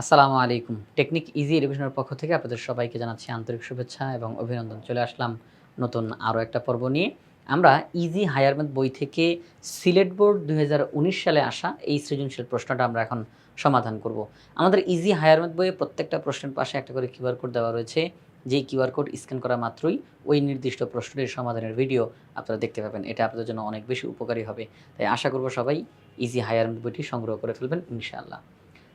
আসসালামু আলাইকুম। Technique easy এডুকেশনের পক্ষ থেকে আপনাদের সবাইকে জানাচ্ছি আন্তরিক শুভেচ্ছা এবং অভিনন্দন। চলে আসলাম নতুন আরও একটা পর্ব নিয়ে। আমরা ইজি হায়ারমেন্ট বই থেকে সিলেট বোর্ড দু হাজার উনিশ সালে আসা এই সৃজনশীল প্রশ্নটা আমরা এখন সমাধান করব। আমাদের ইজি হায়ারমেন্ট বইয়ে প্রত্যেকটা প্রশ্নের পাশে একটা করে কিউআর কোড দেওয়া রয়েছে। যেই কিউআর কোড স্ক্যান করা মাত্রই ওই নির্দিষ্ট প্রশ্নটির সমাধানের ভিডিও আপনারা দেখতে পাবেন। এটা আপনাদের জন্য অনেক বেশি উপকারী হবে। তাই আশা করব সবাই ইজি হায়ারমেন্ট বইটি সংগ্রহ করে ফেলবেন, ইনশাআল্লাহ।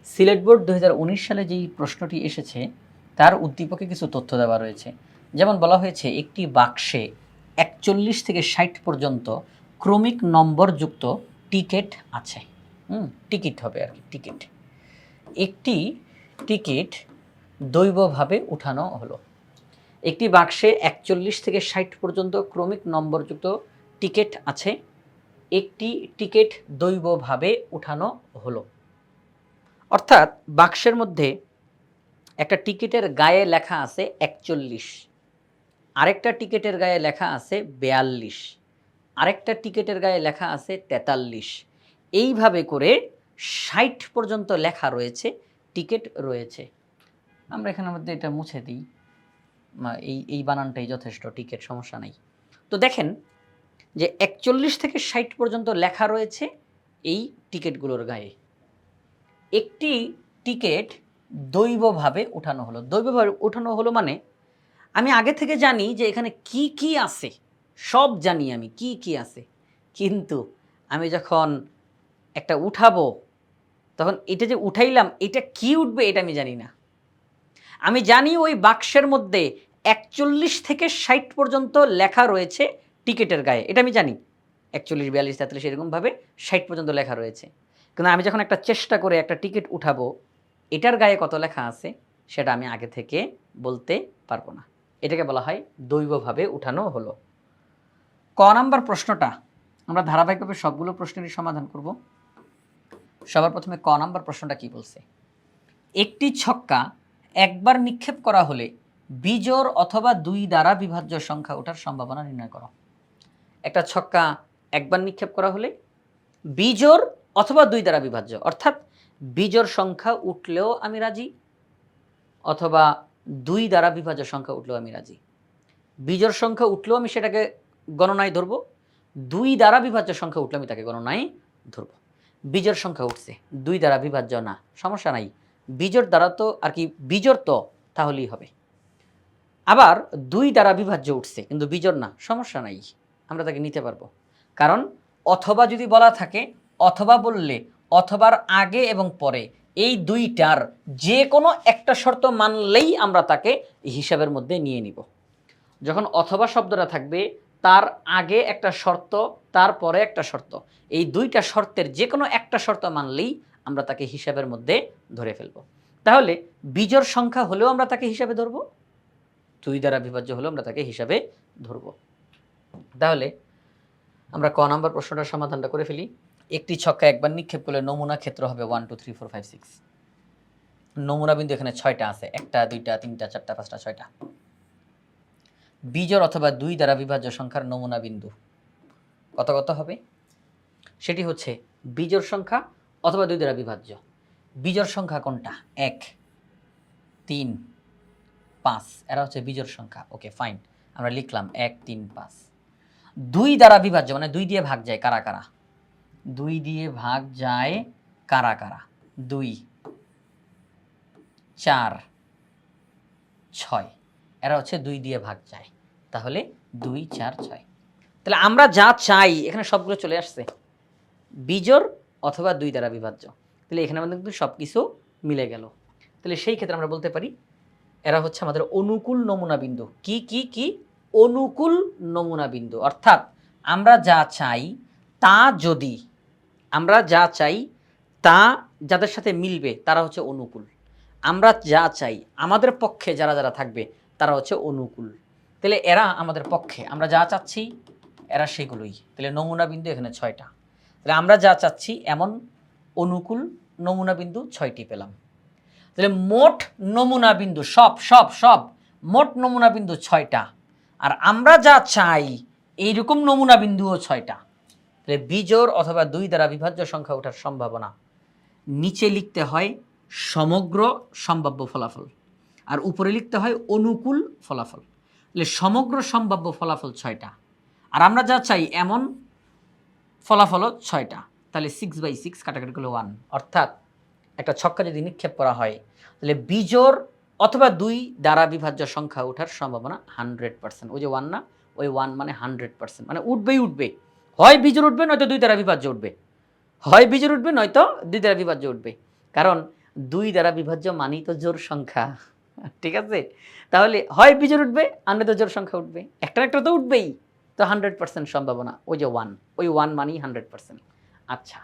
সিলেট বোর্ড দু হাজার উনিশ সালে যেই প্রশ্নটি এসেছে, তার উদ্দীপকে কিছু তথ্য দেওয়া রয়েছে। যেমন বলা হয়েছে, একটি বাক্সে একচল্লিশ থেকে ষাট পর্যন্ত ক্রমিক নম্বরযুক্ত টিকিট আছে। হুম, টিকিট হবে আর কি, টিকিট। একটি টিকিট দৈবভাবে উঠানো হলো। একটি বাক্সে একচল্লিশ থেকে ষাট পর্যন্ত ক্রমিক নম্বরযুক্ত টিকিট আছে। একটি টিকিট দৈবভাবে উঠানো হলো। অর্থাৎ বাক্সের মধ্যে একটা টিকিটের গায়ে লেখা আছে একচল্লিশ। আরেকটা টিকিটের গায়ে লেখা আছে বেয়াল্লিশ। আরেকটা টিকিটের গায়ে লেখা আছে তেতাল্লিশ। এইভাবে করে ষাট পর্যন্ত লেখা রয়েছে, টিকিট রয়েছে। আমরা এখানের মধ্যে এটা মুছে দিই। এই এই বানানটাই যথেষ্ট, টিকিট সমস্যা নেই। তো দেখেন যে একচল্লিশ থেকে ষাট পর্যন্ত লেখা রয়েছে এই টিকিটগুলোর গায়ে। একটি টিকিট দৈবভাবে উঠানো হলো। দৈবভাবে উঠানো হলো মানে আমি আগে থেকে জানি যে এখানে কি কি আছে। সব জানি আমি, কি কি আছে। কিন্তু আমি যখন একটা উঠাবো, তখন এটা যে উঠাইলাম, এটা কি উঠবে এটা আমি জানি না। আমি জানি ওই বাক্সের মধ্যে একচল্লিশ থেকে ষাট পর্যন্ত লেখা রয়েছে টিকিটের গায়ে। এটা আমি জানি। একচল্লিশ, বিয়াল্লিশ, তেতাল্লিশ, এরকমভাবে ষাট পর্যন্ত লেখা রয়েছে। কিন্তু আমি যখন একটা চেষ্টা করে একটা টিকিট উঠাবো, এটার গায়ে কত লেখা আছে সেটা আমি আগে থেকে বলতে পারব না। এটাকে বলা হয় দৈবভাবে উঠানো হলো। ক নাম্বার প্রশ্নটা, আমরা ধারাবাহিকভাবে সবগুলো প্রশ্নেরই সমাধান করব। সবার প্রথমে ক নাম্বার প্রশ্নটা কি বলছে? একটি ছক্কা একবার নিক্ষেপ করা হলে বিজোর অথবা দুই দ্বারা বিভাজ্য সংখ্যা ওঠার সম্ভাবনা নির্ণয় করো। একটা ছক্কা একবার নিক্ষেপ করা হলে বিজোড় অথবা দুই দ্বারা বিভাজ্য। অর্থাৎ বিজোড় সংখ্যা উঠলেও আমি রাজি, অথবা দুই দ্বারা বিভাজ্য সংখ্যা উঠলেও আমি রাজি। বিজোড় সংখ্যা উঠলেও আমি সেটাকে গণনায় ধরবো, দুই দ্বারা বিভাজ্য সংখ্যা উঠলে আমি তাকে গণনায় ধরবো। বিজোড় সংখ্যা উঠছে, দুই দ্বারা বিভাজ্য না, সমস্যা নাই। বিজোড় দ্বারা তো আর কি বিজোড় তো, তাহলেই হবে। আবার দুই দ্বারা বিভাজ্য উঠছে, কিন্তু বিজোড় না, সমস্যা নাই, আমরা তাকে নিতে পারব। কারণ অথবা যদি বলা থাকে অথবা বললে, অথবার আগে এবং পরে। এই দুইটার যে কোনো একটা শর্ত মানলেই আমরা তাকে হিসাবের মধ্যে নিয়ে নিব। যখন অথবা শব্দটা থাকবে, তার আগে একটা শর্ত তারপরে একটা শর্ত। এই দুইটা শর্তের যে কোনো একটা শর্ত মানলেই আমরা তাকে হিসাবের মধ্যে ধরে ফেলব। তাহলে বিজোড় সংখ্যা হলেও আমরা তাকে হিসাবে ধরব, দুই দ্বারা বিভাজ্য হলেও আমরা তাকে হিসাবে ধরব। তাহলে আমরা ক নাম্বার প্রশ্নটার সমাধানটা করে ফেলি। একটি ছক্কা একবার নিক্ষেপ করলে নমুনা ক্ষেত্র হবে one two three four five six নমুনা বিন্দু এখানে ছয়টা আছে। একটা, দুইটা, তিনটা, চারটা, পাঁচটা, ছয়টা। বিজোড় অথবা দুই দ্বারা বিভাজ্য সংখ্যার নমুনা বিন্দু কত কত হবে? সেটি হচ্ছে বিজোড় সংখ্যা অথবা দুই দ্বারা বিভাজ্য। বিজোড় সংখ্যা কোনটা? এক, তিন, পাঁচ। এরা হচ্ছে বিজোড় সংখ্যা। ওকে ফাইন আমরা লিখলাম এক, তিন, পাঁচ। দুই দ্বারা বিভাজ্য মানে দুই দিয়ে ভাগ যায় কারা কারা? দুই দিয়ে ভাগ যায় কারা কারা? দুই, চার, ছয়। এরা হচ্ছে দুই দিয়ে ভাগ যায়। তাহলে দুই, চার, ছয়। তাহলে আমরা যা চাই, এখানে সবগুলো চলে আসছে। বিজোড় অথবা দুই দ্বারা বিভাজ্য। তাহলে এখানে আমাদের কিন্তু সব কিছু মিলে গেল। তাহলে সেই ক্ষেত্রে আমরা বলতে পারি, এরা হচ্ছে আমাদের অনুকূল নমুনা বিন্দু। কি কি কি? অনুকূল নমুনা বিন্দু। অর্থাৎ আমরা যা চাই, তা যদি আমরা যা চাই তা যাদের সাথে মিলবে, তারা হচ্ছে অনুকূল। আমরা যা চাই আমাদের পক্ষে যারা যারা থাকবে, তারা হচ্ছে অনুকূল। তাহলে এরা আমাদের পক্ষে, আমরা যা চাচ্ছি এরা সেগুলোই। তাহলে নমুনা বিন্দু এখানে ছয়টা। তাহলে আমরা যা চাচ্ছি এমন অনুকূল নমুনা বিন্দু ছয়টি পেলাম। তাহলে মোট নমুনা বিন্দু সব সব সব, মোট নমুনা বিন্দু ছয়টা। আর আমরা যা চাই এইরকম নমুনা বিন্দুও ছয়টা। তাহলে বিজোড় অথবা দুই দ্বারা বিভাজ্য সংখ্যা ওঠার সম্ভাবনা। নিচে লিখতে হয় সমগ্র সম্ভাব্য ফলাফল আর উপরে লিখতে হয় অনুকূল ফলাফল। তাহলে সমগ্র সম্ভাব্য ফলাফল ছয়টা আর আমরা যা চাই এমন ফলাফলও ছয়টা। তাহলে সিক্স বাই সিক্স কাটাকাটি ওয়ান অর্থাৎ একটা ছক্কা যদি নিক্ষেপ করা হয়, তাহলে বিজোর অথবা দুই দ্বারা বিভাজ্য সংখ্যা ওঠার সম্ভাবনা হান্ড্রেড পার্সেন্ট ওই যে ওয়ান না, ওই ওয়ান মানে হান্ড্রেড পার্সেন্ট মানে উঠবেই উঠবে হয় বিজোড় উঠবে, নয়তো দুই দ্বারা বিভাজ্য উঠবে। হয় বিজোড় উঠবে, নয়তো দুই দ্বারা বিভাজ্য উঠবে। কারণ দুই দ্বারা বিভাজ্য মানেই তো জোর সংখ্যা। ঠিক আছে? তাহলে হয় বিজোড় উঠবে আর তো জোর সংখ্যা উঠবে। একটা একটা তো উঠবেই। তো হান্ড্রেড পার্সেন্ট সম্ভাবনা, ওই যে ওয়ান ওই ওয়ান মানেই হান্ড্রেড পার্সেন্ট আচ্ছা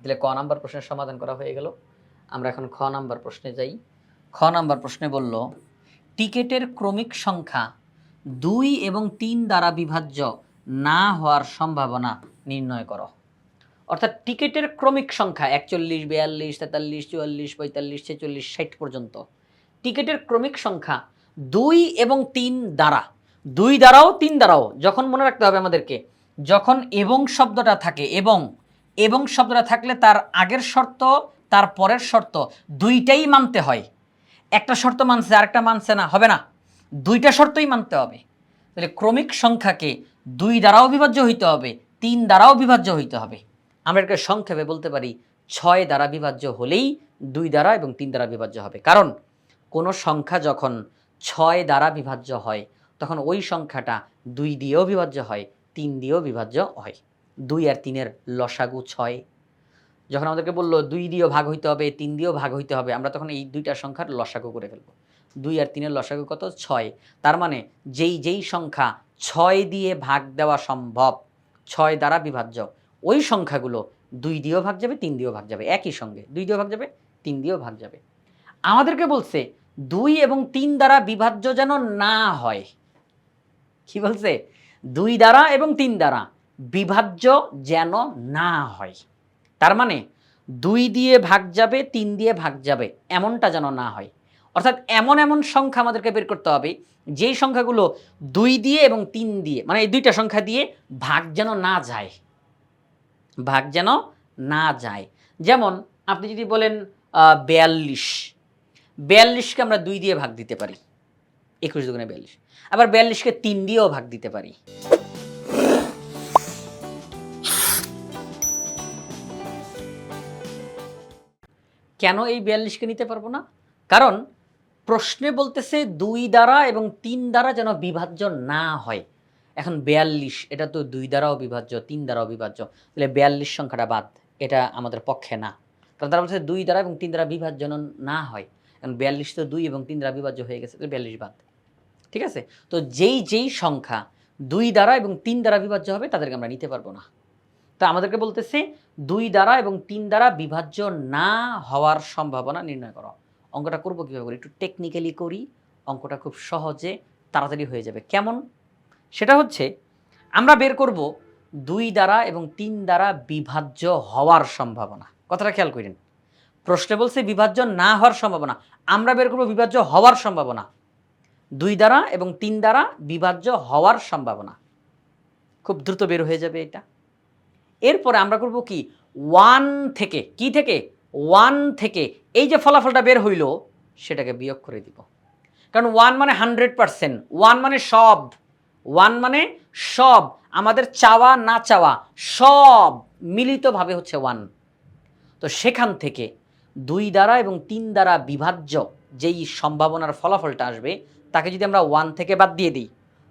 তাহলে ক নাম্বার প্রশ্নের সমাধান করা হয়ে গেল। আমরা এখন খ নাম্বার প্রশ্নে যাই। খ নাম্বার প্রশ্নে বলল, টিকেটের ক্রমিক সংখ্যা দুই এবং তিন দ্বারা বিভাজ্য না হওয়ার সম্ভাবনা নির্ণয় করো। অর্থাৎ টিকিটের ক্রমিক সংখ্যা একচল্লিশ, বিয়াল্লিশ, তেতাল্লিশ, চুয়াল্লিশ, পঁয়তাল্লিশ, ছেচল্লিশ, ষাট পর্যন্ত। টিকিটের ক্রমিক সংখ্যা দুই এবং তিন দ্বারা। দুই দ্বারাও, তিন দ্বারাও, যখন মনে রাখতে হবে আমাদেরকে, যখন এবং শব্দটা থাকে এবং এবং শব্দটা থাকলে তার আগের শর্ত, তার পরের শর্ত, দুইটাই মানতে হয়। একটা শর্ত মানছে, আরেকটা মানছে না, হবে না। দুইটা শর্তই মানতে হবে। তাহলে ক্রমিক সংখ্যাকে দুই দ্বারাও বিভাজ্য হইতে হবে, তিন দ্বারাও বিভাজ্য হইতে হবে। আমরা এটাকে সংক্ষেপে বলতে পারি, ছয় দ্বারা বিভাজ্য হলেই দুই দ্বারা এবং তিন দ্বারা বিভাজ্য হবে। কারণ কোনো সংখ্যা যখন ছয় দ্বারা বিভাজ্য হয়, তখন ওই সংখ্যাটা দুই দিয়েও বিভাজ্য হয়, তিন দিয়েও বিভাজ্য হয়। দুই আর তিনের লসাগু ছয়। যখন আমাদেরকে বলল দুই দিয়েও ভাগ হইতে হবে, তিন দিয়েও ভাগ হইতে হবে, আমরা তখন এই দুইটা সংখ্যার লসাগু করে ফেলব। দুই আর তিনের লসাগু কত? ছয়। তার মানে যেই যেই সংখ্যা ছয় দিয়ে ভাগ দেওয়া সম্ভব। ছয় দ্বারা বিভাজ্য। ওই সংখ্যাগুলো দুই দিয়েও ভাগ যাবে, তিন দিয়েও ভাগ যাবে। একই সঙ্গে। দুই দিয়েও ভাগ যাবে, তিন দিয়েও ভাগ যাবে। আমাদেরকে বলছে, দুই এবং তিন দ্বারা বিভাজ্য যেন না হয়। কি বলছে? দুই দ্বারা এবং তিন দ্বারা বিভাজ্য যেন না হয়। তার মানে দুই দিয়ে ভাগ যাবে, তিন দিয়ে ভাগ যাবে, এমনটা যেন না হয়। অর্থাৎ এমন এমন সংখ্যা আমাদেরকে বের করতে হবে, যেই সংখ্যাগুলো দুই দিয়ে এবং তিন দিয়ে মানে এই দুইটা সংখ্যা দিয়ে ভাগ যেন না যায়। ভাগ যেন না যায়। যেমন আপনি যদি বলেন বিয়াল্লিশ, বিয়াল্লিশকে আমরা দুই দিয়ে ভাগ দিতে পারি, একুশ দুগুণে বিয়াল্লিশ, আবার বিয়াল্লিশকে তিন দিয়েও ভাগ দিতে পারি। কেন এই বিয়াল্লিশকে নিতে পারব না? কারণ প্রশ্নে বলতেছে দুই দ্বারা এবং তিন দ্বারা যেন বিভাজ্য না হয়। এখন বিয়াল্লিশ, এটা তো দুই দ্বারাও বিভাজ্য, তিন দ্বারাও বিভাজ্য। তাহলে বিয়াল্লিশ সংখ্যাটা বাদ, এটা আমাদের পক্ষে না। কারণ তারা বলছে দুই দ্বারা এবং তিন দ্বারা বিভাজ্য না হয়। কারণ বিয়াল্লিশ তো দুই এবং তিন দ্বারা বিভাজ্য হয়ে গেছে, তাহলে বিয়াল্লিশ বাদ। ঠিক আছে? তো যেই যেই সংখ্যা দুই দ্বারা এবং তিন দ্বারা বিভাজ্য হবে, তাদেরকে আমরা নিতে পারব না। তা আমাদেরকে বলতেছে দুই দ্বারা এবং তিন দ্বারা বিভাজ্য না হওয়ার সম্ভাবনা নির্ণয় করো। অঙ্কটা করব কীভাবে করি? একটু টেকনিক্যালি করি, অঙ্কটা খুব সহজে তাড়াতাড়ি হয়ে যাবে। কেমন? সেটা হচ্ছে, আমরা বের করব দুই দ্বারা এবং তিন দ্বারা বিভাজ্য হওয়ার সম্ভাবনা। কথাটা খেয়াল করেন। প্রশ্নে বলছে বিভাজ্য না হওয়ার সম্ভাবনা। আমরা বের করব বিভাজ্য হওয়ার সম্ভাবনা। দুই দ্বারা এবং তিন দ্বারা বিভাজ্য হওয়ার সম্ভাবনা। খুব দ্রুত বের হয়ে যাবে এটা। এরপরে আমরা করব কি? ওয়ান থেকে, কি থেকে? ওয়ান থেকে এই যে ফলাফলটা বের হইল, সেটাকে বিয়োগ করে দিব। কারণ ওয়ান মানে হান্ড্রেড পারসেন্ট ওয়ান মানে সব ওয়ান মানে সব, আমাদের চাওয়া, না চাওয়া, সব মিলিতভাবে হচ্ছে ওয়ান তো সেখান থেকে দুই দ্বারা এবং তিন দ্বারা বিভাজ্য যেই সম্ভাবনার ফলাফলটা আসবে, তাকে যদি আমরা ওয়ান থেকে বাদ দিয়ে দিই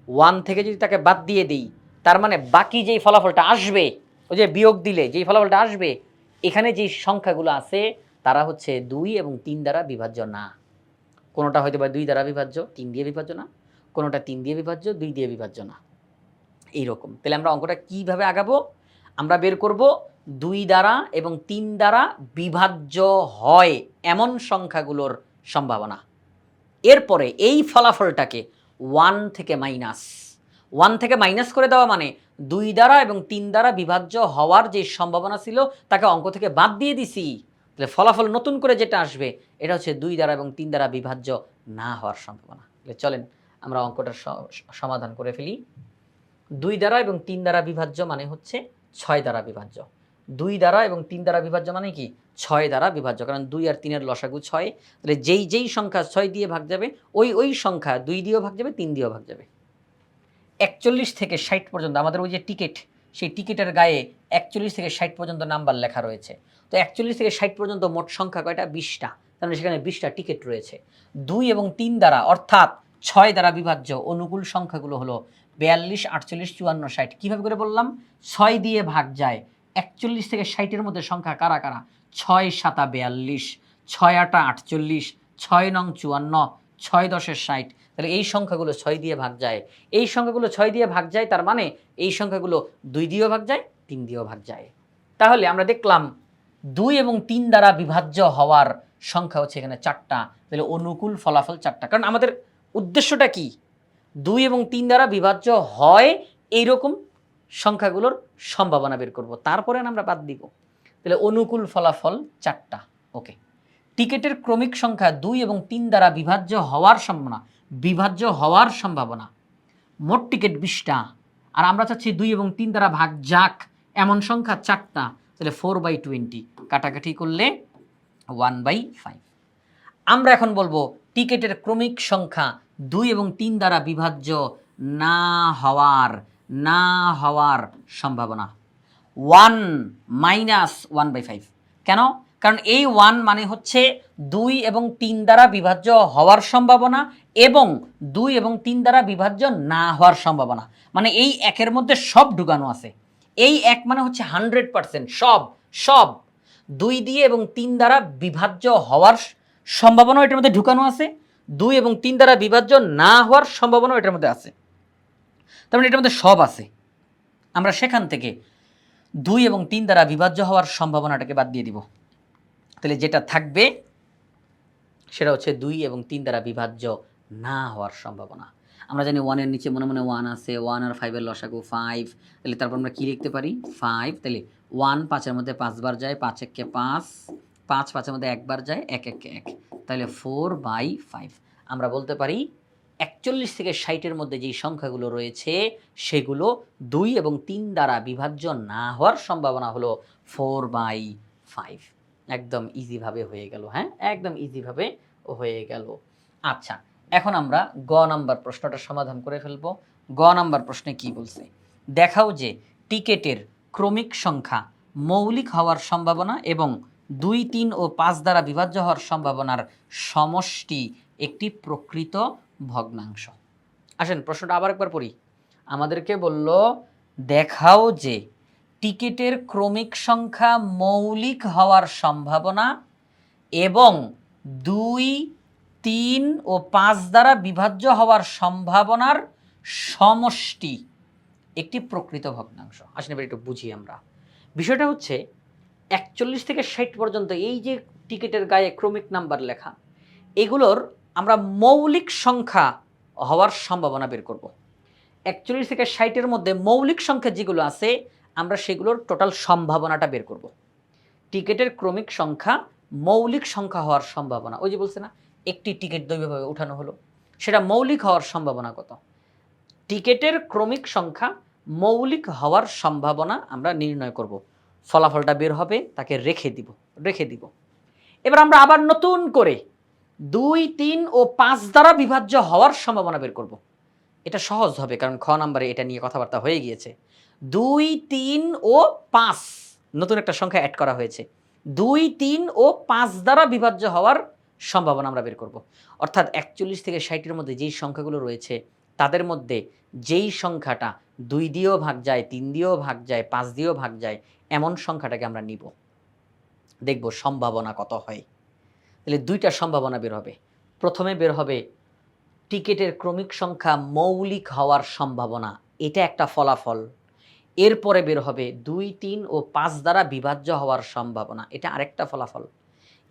ওয়ান থেকে যদি তাকে বাদ দিয়ে দিই, তার মানে বাকি যেই ফলাফলটা আসবে, ওই যে বিয়োগ দিলে যেই ফলাফলটা আসবে, এখানে যেই সংখ্যাগুলো আছে তারা হচ্ছে দুই এবং তিন দ্বারা বিভাজ্য না। কোনোটা হয়তো বা দুই দ্বারা বিভাজ্য, তিন দিয়ে বিভাজ্য না। কোনোটা তিন দিয়ে বিভাজ্য, দুই দিয়ে বিভাজ্য না। এইরকম। তাহলে আমরা অঙ্কটা কীভাবে আগাবো? আমরা বের করব দুই দ্বারা এবং তিন দ্বারা বিভাজ্য হয় এমন সংখ্যাগুলোর সম্ভাবনা। এরপরে এই ফলাফলটাকে ওয়ান থেকে মাইনাস ওয়ান থেকে মাইনাস করে দেওয়া মানে দুই দ্বারা এবং তিন দ্বারা বিভাজ্য হওয়ার যে সম্ভাবনা ছিল, তাকে অঙ্ক থেকে বাদ দিয়ে দিছি। তাহলে ফলাফল নতুন করে যেটা আসবে, এটা হচ্ছে দুই দ্বারা এবং তিন দ্বারা বিভাজ্য না হওয়ার সম্ভাবনা। তাহলে চলেন আমরা অঙ্কটার সমাধান করে ফেলি। দুই দ্বারা এবং তিন দ্বারা বিভাজ্য মানে হচ্ছে ছয় দ্বারা বিভাজ্য। দুই দ্বারা এবং তিন দ্বারা বিভাজ্য মানে কি? ছয় দ্বারা বিভাজ্য, কারণ দুই আর তিনের লসাগু ছয়। তাহলে যেই যেই সংখ্যা ছয় দিয়ে ভাগ যাবে, ওই ওই সংখ্যা দুই দিয়েও ভাগ যাবে, তিন দিয়েও ভাগ যাবে। একচল্লিশ থেকে ষাট পর্যন্ত আমাদের ওই যে টিকিট, সেই টিকিটের গায়ে একচল্লিশ থেকে ষাট পর্যন্ত নাম্বার লেখা রয়েছে। তো একচল্লিশ থেকে ষাট পর্যন্ত মোট সংখ্যা কয়টা? বিশটা। তাহলে সেখানে বিশটা টিকিট রয়েছে। দুই এবং তিন দ্বারা, অর্থাৎ ছয় দ্বারা বিভাজ্য, অনুকূল সংখ্যাগুলো হলো বিয়াল্লিশ, আটচল্লিশ, চুয়ান্ন, ষাট। কীভাবে করে বললাম? ছয় দিয়ে ভাগ যায়। একচল্লিশ থেকে ষাটের মধ্যে সংখ্যা কারা কারা? ছয় সাতা বিয়াল্লিশ, ছয় আটা আটচল্লিশ, ছয় নং চুয়ান্ন, ছয় দশের ষাট। তাহলে এই সংখ্যাগুলো ছয় দিয়ে ভাগ যায়। এই সংখ্যাগুলো ছয় দিয়ে ভাগ যায়, তার মানে এই সংখ্যাগুলো দুই দিয়েও ভাগ যায়, তিন দিয়েও ভাগ যায়। তাহলে আমরা দেখলাম দুই এবং তিন দ্বারা বিভাজ্য হওয়ার সংখ্যা হচ্ছে এখানে চারটা। তাহলে অনুকূল ফলাফল চারটা। কারণ আমাদের উদ্দেশ্যটা কি? দুই এবং তিন দ্বারা বিভাজ্য হয় এইরকম সংখ্যাগুলোর সম্ভাবনা বের করব। তারপরে আমরা বাদ দিব। তাহলে অনুকূল ফলাফল চারটা। ওকে। টিকেটের ক্রমিক সংখ্যা দুই এবং তিন দ্বারা বিভাজ্য হওয়ার সম্ভাবনা, বিভাজ্য হওয়ার সম্ভাবনা। মোট টিকিট বিশটা। আর আমরা চাচ্ছি দুই এবং তিন দ্বারা ভাগ যাক। এমন সংখ্যা চারটা। তাহলে ফোর বাই টোয়েন্টি কাটাকাটি করলে ওয়ান বাই ফাইভ আমরা এখন বলব টিকেটের ক্রমিক সংখ্যা দুই এবং তিন দ্বারা বিভাজ্য না হওয়ার না হওয়ার সম্ভাবনা। One minus one by five কেন? কারণ এই ওয়ান মানে হচ্ছে দুই এবং তিন দ্বারা বিভাজ্য হওয়ার সম্ভাবনা এবং দুই এবং তিন দ্বারা বিভাজ্য না হওয়ার সম্ভাবনা। মানে এই একের মধ্যে সব ঢুকানো আছে। এই এক মানে হচ্ছে হান্ড্রেড পার্সেন্ট, সব সব। দুই দিয়ে এবং তিন দ্বারা বিভাজ্য হওয়ার সম্ভাবনা এটার মধ্যে ঢুকানো আছে। দুই এবং তিন দ্বারা বিভাজ্য না হওয়ার সম্ভাবনা এটার মধ্যে আছে। তার মানে এটার মধ্যে সব আছে। আমরা সেখান থেকে দুই এবং তিন দ্বারা বিভাজ্য হওয়ার সম্ভাবনাটাকে বাদ দিয়ে দিব। তাহলে যেটা থাকবে, সেটা হচ্ছে দুই এবং তিন দ্বারা বিভাজ্য না হওয়ার সম্ভাবনা। আমরা জানি ওয়ানের নিচে মনে মনে ওয়ান আছে ওয়ান আর ফাইভের লসাগু ফাইভ তাহলে তারপর আমরা কী লিখতে পারি? ফাইভ তাহলে ওয়ান পাঁচের মধ্যে পাঁচবার যায়, পাঁচ এককে পাঁচ। পাঁচ পাঁচের মধ্যে একবার যায়, এক এককে এক। তাহলে ফোর বাই ফাইভ আমরা বলতে পারি একচল্লিশ থেকে ষাটের মধ্যে যেই সংখ্যাগুলো রয়েছে, সেগুলো দুই এবং তিন দ্বারা বিভাজ্য না হওয়ার সম্ভাবনা হলো ফোর বাই ফাইভ একদম ইজিভাবে হয়ে গেল হ্যাঁ? একদম ইজিভাবে হয়ে গেল। আচ্ছা এখন আমরা গ নাম্বার প্রশ্নটা সমাধান করে ফেলব। গ নাম্বার প্রশ্নে কি বলছে? দেখাও যে টিকেটের ক্রমিক সংখ্যা মৌলিক হওয়ার সম্ভাবনা এবং দুই, তিন ও পাঁচ দ্বারা বিভাজ্য হওয়ার সম্ভাবনার সমষ্টি একটি প্রকৃত ভগ্নাংশ। আসেন, প্রশ্নটা আবার একবার পড়ি। আমাদেরকে বলল, দেখাও যে টিকিটের ক্রমিক সংখ্যা মৌলিক হওয়ার সম্ভাবনা এবং দুই তিন ও পাঁচ দ্বারা বিভাজ্য হওয়ার সম্ভাবনার সমষ্টি একটি প্রকৃত ভগ্নাংশ। আসেন এবার একটু বুঝি আমরা। বিষয়টা হচ্ছে, একচল্লিশ থেকে ষাট পর্যন্ত এই যে টিকিটের গায়ে ক্রমিক নাম্বার লেখা, এগুলোর আমরা মৌলিক সংখ্যা হওয়ার সম্ভাবনা বের করব। একচল্লিশ থেকে ষাটের মধ্যে মৌলিক সংখ্যা যেগুলো আছে, আমরা সেগুলোর টোটাল সম্ভাবনাটা বের করব। টিকিটের ক্রমিক সংখ্যা মৌলিক সংখ্যা হওয়ার সম্ভাবনা, ওই যে বলছে না একটি টিকিট দৈবভাবে উঠানো হলো। সেটা মৌলিক হওয়ার সম্ভাবনা কত? টিকেটের ক্রমিক সংখ্যা মৌলিক হওয়ার সম্ভাবনা আমরা নির্ণয় করব। ফলাফলটা বের হবে, তাকে রেখে দিব রেখে দিব। এবার আমরা আবার নতুন করে দুই, তিন ও পাঁচ দ্বারা বিভাজ্য হওয়ার সম্ভাবনা বের করব। এটা সহজ হবে, কারণ খ নাম্বারে এটা নিয়ে কথাবার্তা হয়ে গিয়েছে। দুই, তিন ও পাঁচ, নতুন একটা সংখ্যা অ্যাড করা হয়েছে। দুই, তিন ও পাঁচ দ্বারা বিভাজ্য হওয়ার সম্ভাবনা আমরা বের করব। অর্থাৎ একচল্লিশ থেকে ষাটের মধ্যে যেই সংখ্যাগুলো রয়েছে, তাদের মধ্যে যেই সংখ্যাটা দুই দিয়েও ভাগ যায়, তিন দিয়েও ভাগ যায়, পাঁচ দিয়েও ভাগ যায়, এমন সংখ্যাটাকে আমরা নিব। দেখব সম্ভাবনা কত হয়। তাহলে দুইটা সম্ভাবনা বের হবে। প্রথমে বের হবে টিকেটের ক্রমিক সংখ্যা মৌলিক হওয়ার সম্ভাবনা। এটা একটা ফলাফল। এরপরে বের হবে দুই, তিন ও পাঁচ দ্বারা বিভাজ্য হওয়ার সম্ভাবনা। এটা আরেকটা ফলাফল।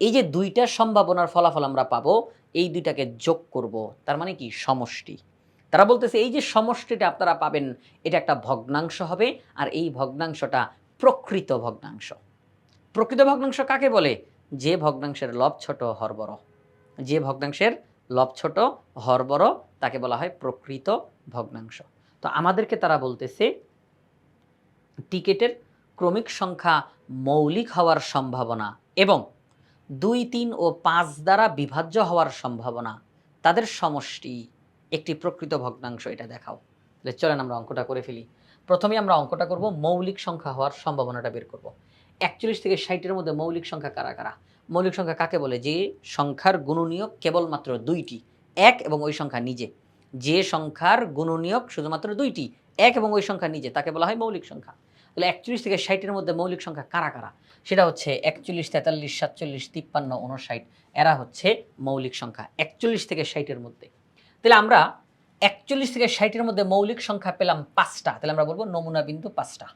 এই যে দুইটা সম্ভাবনার ফলাফল আমরা পাবো, এই দুইটাকে যোগ করব, তার মানে কি? সমষ্টি। তারা বলতেছে, এই যে সমষ্টিটা আপনারা পাবেন, এটা একটা ভগ্নাংশ হবে, আর এই ভগ্নাংশটা প্রকৃত ভগ্নাংশ। প্রকৃত ভগ্নাংশ কাকে বলে? যে ভগ্নাংশের লব ছোট, হর বড়। যে ভগ্নাংশের লব ছোট, হর বড়, তাকে বলা হয় প্রকৃত ভগ্নাংশ। তো আমাদেরকে তারা বলতেছে, টিকেটের ক্রমিক সংখ্যা মৌলিক হওয়ার সম্ভাবনা এবং দুই, তিন ও পাঁচ দ্বারা বিভাজ্য হওয়ার সম্ভাবনা। তাদের সমষ্টি একটি প্রকৃত ভগ্নাংশ, এটা দেখাও। তাহলে চলেন আমরা অঙ্কটা করে ফেলি। প্রথমে আমরা অঙ্কটা করব মৌলিক সংখ্যা হওয়ার সম্ভাবনাটা বের করব। একচল্লিশ থেকে ষাটের মধ্যে মৌলিক সংখ্যা কারা কারা? মৌলিক সংখ্যা কাকে বলে? যে সংখ্যার গুণনীয়ক কেবলমাত্র দুইটি, এক এবং ওই সংখ্যা নিজে। যে সংখ্যার গুণনীয়ক শুধুমাত্র দুইটি, এক এবং ওই সংখ্যা নিজে, তাকে বলা হয় মৌলিক সংখ্যা। তাহলে একচল্লিশ থেকে ষাটের মধ্যে মৌলিক সংখ্যা কারা কারা? সেটা হচ্ছে একচল্লিশ, তেতাল্লিশ, সাতচল্লিশ, তিপ্পান্ন উনষাট এরা হচ্ছে মৌলিক সংখ্যা একচল্লিশ থেকে ষাটের মধ্যে। তাহলে আমরা একচল্লিশ থেকে ষাটের মধ্যে মৌলিক সংখ্যা পেলাম পাঁচটা, তাহলে আমরা বলব নমুনা বিন্দু পাঁচটা।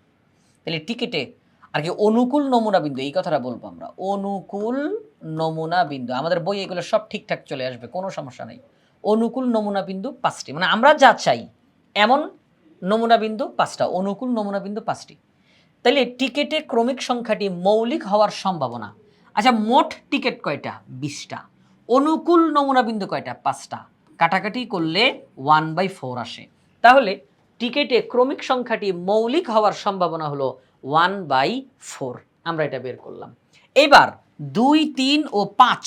তাহলে টিকিটে আর কি অনুকূল নমুনা বিন্দু, এই কথাটা বলব আমরা, অনুকূল নমুনা বিন্দু, আমাদের বই এগুলো সব ঠিকঠাক চলে আসবে, কোনো সমস্যা নেই। অনুকূল নমুনা বিন্দু পাঁচটি মানে আমরা যা চাই, এমন নমুনা বিন্দু পাঁচটা, অনুকূল নমুনা বিন্দু পাঁচটি। তাহলে টিকেটে ক্রমিক সংখ্যাটি মৌলিক হওয়ার সম্ভাবনা। আচ্ছা মোট টিকিট কয়টা? বিশটা। অনুকূল নমুনা বিন্দু কয়টা? পাঁচটা। কাটাকাটি করলে ওয়ান বাই ফোর আসে। তাহলে টিকেটে ক্রমিক সংখ্যাটি মৌলিক হওয়ার সম্ভাবনা হলো ওয়ান বাই ফোর। আমরা এটা বের করলাম। এবার দুই, তিন ও পাঁচ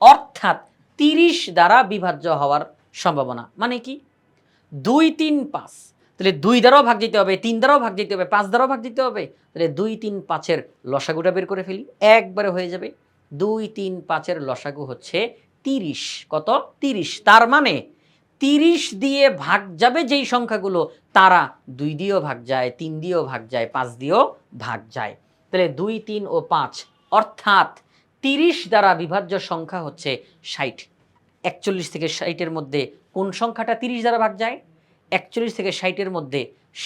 অর্থাৎ তিরিশ দ্বারা বিভাজ্য হওয়ার সম্ভাবনা। মানে কি? দুই, তিন, পাঁচ। তাহলে দুই দ্বারাও ভাগ দিতে হবে, তিন দ্বারাও ভাগ দিতে হবে, পাঁচ দ্বারাও ভাগ দিতে হবে, তাহলে দুই তিন পাঁচের লসাগুটা বের করে ফেলি, একবারে হয়ে যাবে, দুই তিন পাঁচের লসাগু হচ্ছে তিরিশ, কত? তিরিশ, তার মানে তিরিশ দিয়ে ভাগ যাবে যেই সংখ্যাগুলো, তারা দুই দিয়েও ভাগ যায়, তিন দিয়েও ভাগ যায়, পাঁচ দিয়েও ভাগ যায়, তাহলে দুই তিন ও পাঁচ, অর্থাৎ তিরিশ দ্বারা বিভাজ্য সংখ্যা হচ্ছে ষাট, একচল্লিশ থেকে ষাটের মধ্যে কোন সংখ্যাটা তিরিশ দ্বারা ভাগ যায়? একচল্লিশ থেকে ষাটের মধ্যে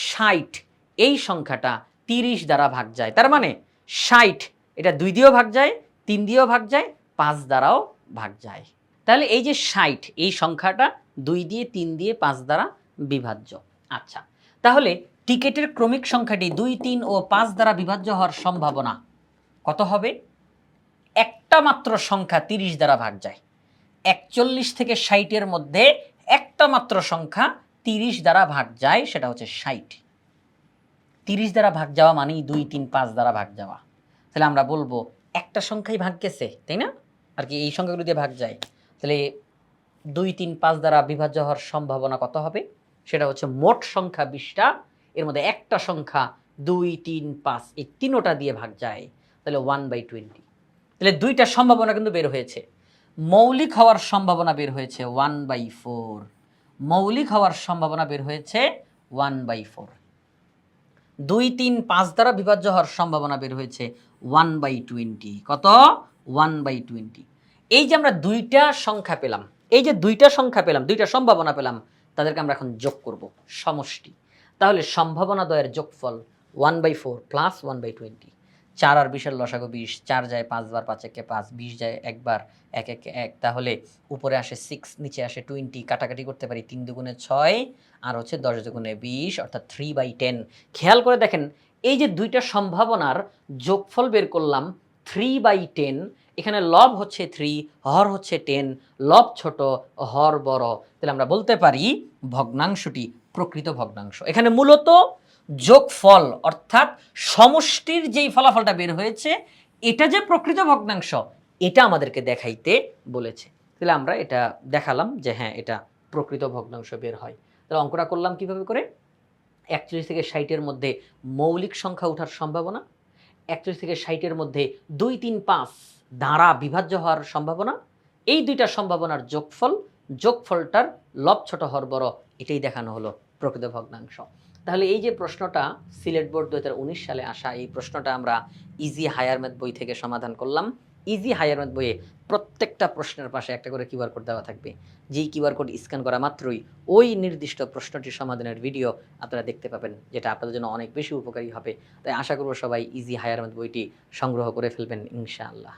ষাট, এই সংখ্যাটা তিরিশ দ্বারা ভাগ যায়। তার মানে ষাট, এটা দুই দিয়েও ভাগ যায়, তিন দিয়েও ভাগ যায়, পাঁচ দ্বারাও ভাগ যায়। তাহলে এই যে ষাট, এই সংখ্যাটা দুই দিয়ে, তিন দিয়ে, পাঁচ দ্বারা বিভাজ্য। আচ্ছা তাহলে টিকেটের ক্রমিক সংখ্যাটি দুই, তিন ও পাঁচ দ্বারা বিভাজ্য হওয়ার সম্ভাবনা কত হবে? একটা মাত্র সংখ্যা তিরিশ দ্বারা ভাগ যায়। একচল্লিশ থেকে ষাটের মধ্যে একটা মাত্র সংখ্যা তিরিশ দ্বারা ভাগ যায়, সেটা হচ্ছে ষাট। তিরিশ দ্বারা ভাগ যাওয়া মানেই দুই, তিন, পাঁচ দ্বারা ভাগ যাওয়া। তাহলে আমরা বলব, একটা সংখ্যাই ভাগ গেছে, তাই না? আর কি এই সংখ্যাগুলো দিয়ে ভাগ যায়। তাহলে দুই, তিন, পাঁচ দ্বারা বিভাজ্য হওয়ার সম্ভাবনা কত হবে? সেটা হচ্ছে মোট সংখ্যা বিশটা, এর মধ্যে একটা সংখ্যা দুই, তিন, পাঁচ, এই তিনোটা দিয়ে ভাগ যায়। তাহলে ওয়ান বাই টোয়েন্টি। তাহলে দুইটা সম্ভাবনা কিন্তু বের হয়েছে। মৌলিক হওয়ার সম্ভাবনা বের হয়েছে ওয়ান বাই ফোর। মৌলিক হওয়ার সম্ভাবনা বের হয়েছে ওয়ান বাই ফোর দুই, তিন, পাঁচ দ্বারা বিভাজ্য হওয়ার সম্ভাবনা বের হয়েছে ওয়ান বাই টোয়েন্টি কত? ওয়ান বাই টোয়েন্টি এই যে আমরা দুইটা সংখ্যা পেলাম, এই যে দুইটা সংখ্যা পেলাম, দুইটা সম্ভাবনা পেলাম, তাদেরকে আমরা এখন যোগ করব, সমষ্টি। তাহলে সম্ভাবনা দয়ের যোগফল one by four plus one by twenty চার আর বিশের লসাগু বিশ, চার যায় পাঁচবার পাঁচ একে পাঁচ, বিশ যায় একবার এক একে এক। তাহলে উপরে আসে সিক্স নিচে আসে টোয়েন্টি কাটাকাটি করতে পারি তিন দুগুণে ছয় আর হচ্ছে দশ দুগুণে বিশ, অর্থাৎ থ্রি বাই টেন খেয়াল করে দেখেন, এই যে দুইটা সম্ভাবনার যোগফল বের করলাম থ্রি বাই টেন এখানে লব হচ্ছে থ্রি হর হচ্ছে টেন লব ছোট, হর বড়। তাহলে আমরা বলতে পারি ভগ্নাংশটি প্রকৃত ভগ্নাংশ। এখানে মূলত যোগফল, অর্থাৎ সমষ্টির যেই ফলাফলটা বের হয়েছে, এটা যে প্রকৃত ভগ্নাংশ, এটা আমাদেরকে দেখাইতে বলেছে। তাহলে আমরা এটা দেখালাম যে হ্যাঁ এটা প্রকৃত ভগ্নাংশ বের হয়। তাহলে অঙ্কটা করলাম কীভাবে করে? একচল্লিশ থেকে ষাটের মধ্যে মৌলিক সংখ্যা ওঠার সম্ভাবনা, একচল্লিশ থেকে ষাটের মধ্যে দুই তিন পাঁচ দ্বারা বিভাজ্য হওয়ার সম্ভাবনা, এই দুইটা সম্ভাবনার যোগফল, যোগফলটার লব ছোট হর বড়, এটাই দেখানো হলো প্রকৃত ভগ্নাংশ। তাহলে এই যে প্রশ্নটা সিলেট বোর্ড দু হাজার উনিশ সালে আসা, এই প্রশ্নটা আমরা ইজি হায়ার ম্যাথ বই থেকে সমাধান করলাম। ইজি হায়ার ম্যাথ বইয়ে প্রত্যেকটা প্রশ্নের পাশে একটা করে কিউআর কোড দেওয়া থাকবে। যেই কিউআর কোড স্ক্যান করা মাত্রই ওই নির্দিষ্ট প্রশ্নটির সমাধানের ভিডিও আপনারা দেখতে পাবেন, যেটা আপনাদের জন্য অনেক বেশি উপকারী হবে। তাই আশা করব সবাই ইজি হায়ার ম্যাথ বইটি সংগ্রহ করে ফেলবেন, ইনশাআল্লাহ।